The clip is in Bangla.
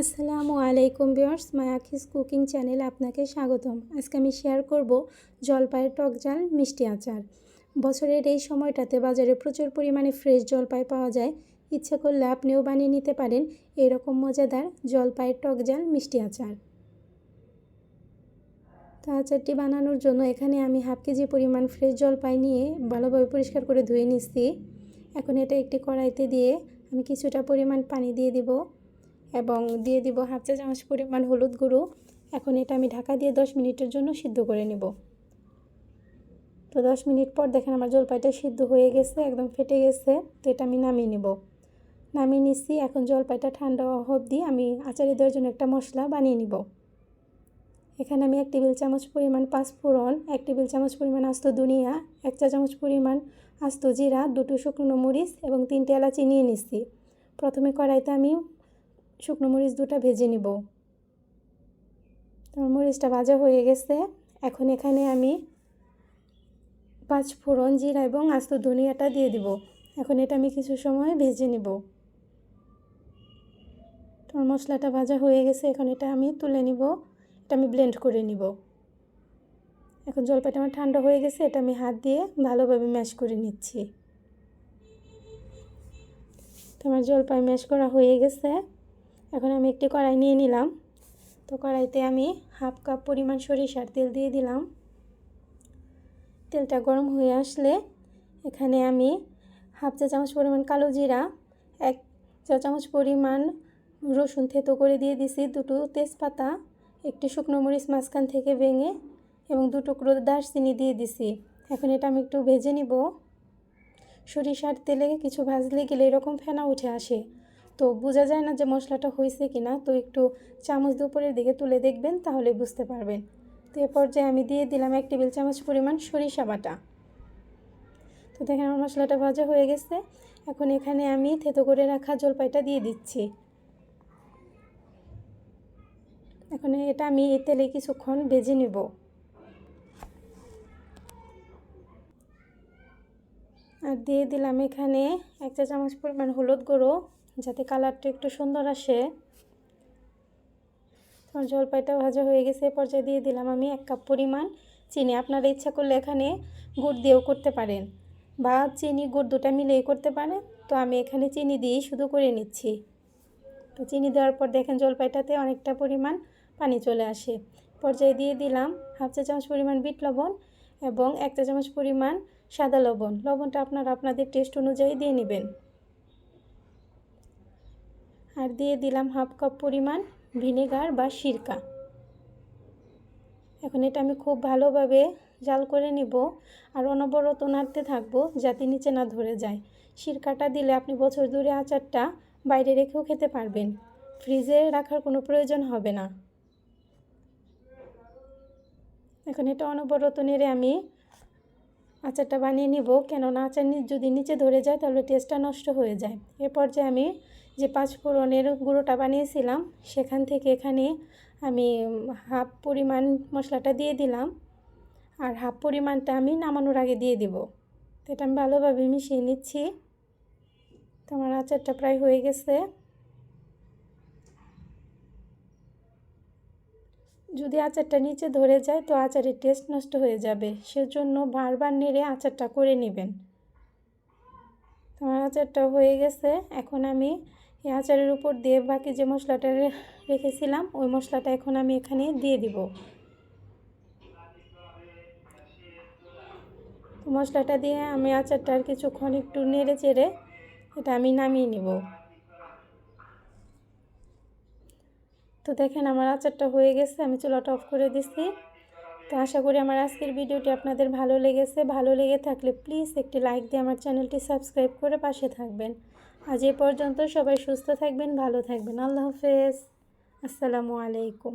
আসসালামু আলাইকুম বিয়ার্স মাই আখিস কুকিং চ্যানেলে আপনাকে স্বাগতম। আজকে আমি শেয়ার করব জলপাইয়ের টক জাল মিষ্টি আচার। বছরের এই সময়টাতে বাজারে প্রচুর পরিমাণে ফ্রেশ জলপাই পাওয়া যায়। ইচ্ছে করলে আপনিও বানিয়ে নিতে পারেন এরকম মজাদার জলপাইয়ের টক জাল মিষ্টি আচার। তো আচারটি বানানোর জন্য এখানে আমি হাফ কেজি পরিমাণ ফ্রেশ জলপাই নিয়ে ভালোভাবে পরিষ্কার করে ধুয়ে নিচ্ছি। এখন এটা একটি কড়াইতে দিয়ে আমি কিছুটা পরিমাণ পানি দিয়ে দিব। এবং দিয়ে দিব হাফ চা চামচ পরিমাণ হলুদ গুঁড়ো। এখন এটা আমি ঢাকা দিয়ে দশ মিনিটের জন্য সিদ্ধ করে নেব। তো দশ মিনিট পর দেখেন আমার জলপাইটা সিদ্ধ হয়ে গেছে, একদম ফেটে গেছে। তো এটা আমি নামিয়ে নেব। নামিয়ে নিচ্ছি এখন জলপাইটা ঠান্ডা দিয়ে আমি আচারে দেওয়ার জন্য একটা মশলা বানিয়ে নিব। এখানে আমি এক টেবিল চামচ পরিমাণ পাঁচফোড়ন, এক টেবিল চামচ পরিমাণ আস্ত দুনিয়া এক চা চামচ পরিমাণ আস্ত জিরা, দুটো শুকনো মরিচ এবং তিনটে এলাচি নিয়ে নিচ্ছি প্রথমে কড়াইতে আমি শুকনো মরিচ দুটা ভেজে নিব। মরিচটা ভাজা হয়ে গেছে। এখন এখানে আমি পাঁচ ফোড়ন জিরা এবং আস্ত ধনিয়াটা দিয়ে দিব। এখন এটা আমি কিছু সময় ভেজে নিব। তোমার মশলাটা ভাজা হয়ে গেছে, এখন এটা আমি তুলে নিব। এটা আমি ব্লেন্ড করে নিব। এখন জলপাইটা আমার ঠান্ডা হয়ে গেছে, এটা আমি হাত দিয়ে ভালোভাবে ম্যাশ করে নিচ্ছি। তোমার জলপাই ম্যাশ করা হয়ে গেছে। এখন আমি একটি কড়াই নিয়ে নিলাম। তো কড়াইতে আমি হাফ কাপ পরিমাণ সরিষার তেল দিয়ে দিলাম। তেলটা গরম হয়ে আসলে এখানে আমি হাফ চা চামচ পরিমাণ কালো জিরা, এক চা চামচ পরিমাণ রসুন থেতো করে দিয়ে দিছি, দুটো তেজপাতা, একটি শুকনো মরিচ মাঝখান থেকে ভেঙে এবং দু টুকরো দারচিনি দিয়ে দিছি। এখন এটা আমি একটু ভেজে নিব। সরিষার তেলে কিছু ভাজলে গেলে এরকম ফেনা উঠে আসে। তো বোঝা যায় না যে মশলাটা হয়েছে কি না তো একটু চামচ দুপুরের দিকে তুলে দেখবেন, তাহলে বুঝতে পারবেন। তো এ পর্যায়ে আমি দিয়ে দিলাম এক টেবিল চামচ পরিমাণ সরিষা বাটা। তো দেখেন আমার মশলাটা ভাজা হয়ে গেছে। এখন এখানে আমি থেতো করে রাখা জলপাইটা দিয়ে দিচ্ছি। এখন এটা আমি এই তেলে কিছুক্ষণ ভেজে নেব। আর দিয়ে দিলাম এখানে এক চা চামচ পরিমাণ হলুদ গুঁড়ো, যাতে কালারটা একটু সুন্দর আসে। তোমার জলপাইটা ভাজা হয়ে গেছে পর্যায়ে দিয়ে দিলাম আমি এক কাপ পরিমাণ চিনি। আপনারা ইচ্ছা করলে এখানে গুড় দিয়েও করতে পারেন, বা চিনি গুড় দুটা মিলিয়ে করতে পারেন। তো আমি এখানে চিনি দিয়েই শুধু করে নিচ্ছি। তো চিনি দেওয়ার পর দেখেন জলপাইটাতে অনেকটা পরিমাণ পানি চলে আসে। পর্যায়ে দিয়ে দিলাম হাফ চা চামচ পরিমাণ বিট লবণ এবং এক চা চামচ পরিমাণ সাদা লবণ। লবণটা আপনারা আপনাদের টেস্ট অনুযায়ী দিয়ে নেবেন। আর দিয়ে দিলাম হাফ কাপ পরিমাণ ভিনেগার বা সিরকা। এখন এটা আমি খুব ভালোভাবে জাল করে নিব আর অনবরত নাড়তে থাকব যাতে নিচে না ধরে যায়। সিরকাটা দিলে আপনি বছর দূরে আচারটা বাইরে রেখেও খেতে পারবেন। ফ্রিজে রাখার কোনো প্রয়োজন হবে না। এখন এটা অনবরত নেড়ে আমি আচারটা বানিয়ে নিব। কেননা আচার যদি নিচে ধরে যায়, তাহলে টেস্টটা নষ্ট হয়ে যায়। এরপর যে আমি যে পাঁচ ফোড়নের গুঁড়োটা বানিয়েছিলাম, সেখান থেকে এখানে আমি হাফ পরিমাণ মশলাটা দিয়ে দিলাম। আর হাফ পরিমাণটা আমি নামানোর আগে দিয়ে দিব। এটা আমি ভালোভাবে মিশিয়ে নিচ্ছি। তো আমার আচারটা প্রায় হয়ে গেছে। যদি আচারটা নিচে ধরে যায় তো আচারের টেস্ট নষ্ট হয়ে যাবে। সেজন্য বারবার নেড়ে আচারটা করে নেবেন। আমার আচারটা হয়ে গেছে। এখন আমি এই আচারের উপর দিয়ে বাকি যে মশলাটা রেখেছিলাম, ওই মশলাটা এখন আমি এখানে দিয়ে দিব। মশলাটা দিয়ে আমি আচারটা আর কিছুক্ষণ একটু নেড়ে চেড়ে এটা আমি নামিয়ে নিব। তো দেখেন আমার আচারটা হয়ে গেছে, আমি চুলাটা অফ করে দিছি। তো আশা করি আমার আজকের ভিডিওটি আপনাদের ভালো লেগেছে। ভালো লেগে থাকলে প্লিজ একটি লাইক দিয়ে আমার চ্যানেলটি সাবস্ক্রাইব করে পাশে থাকবেন। আজ এ পর্যন্ত সবাই সুস্থ থাকবেন, ভালো থাকবেন। আল্লাহ হাফেজ। আসসালামু আলাইকুম।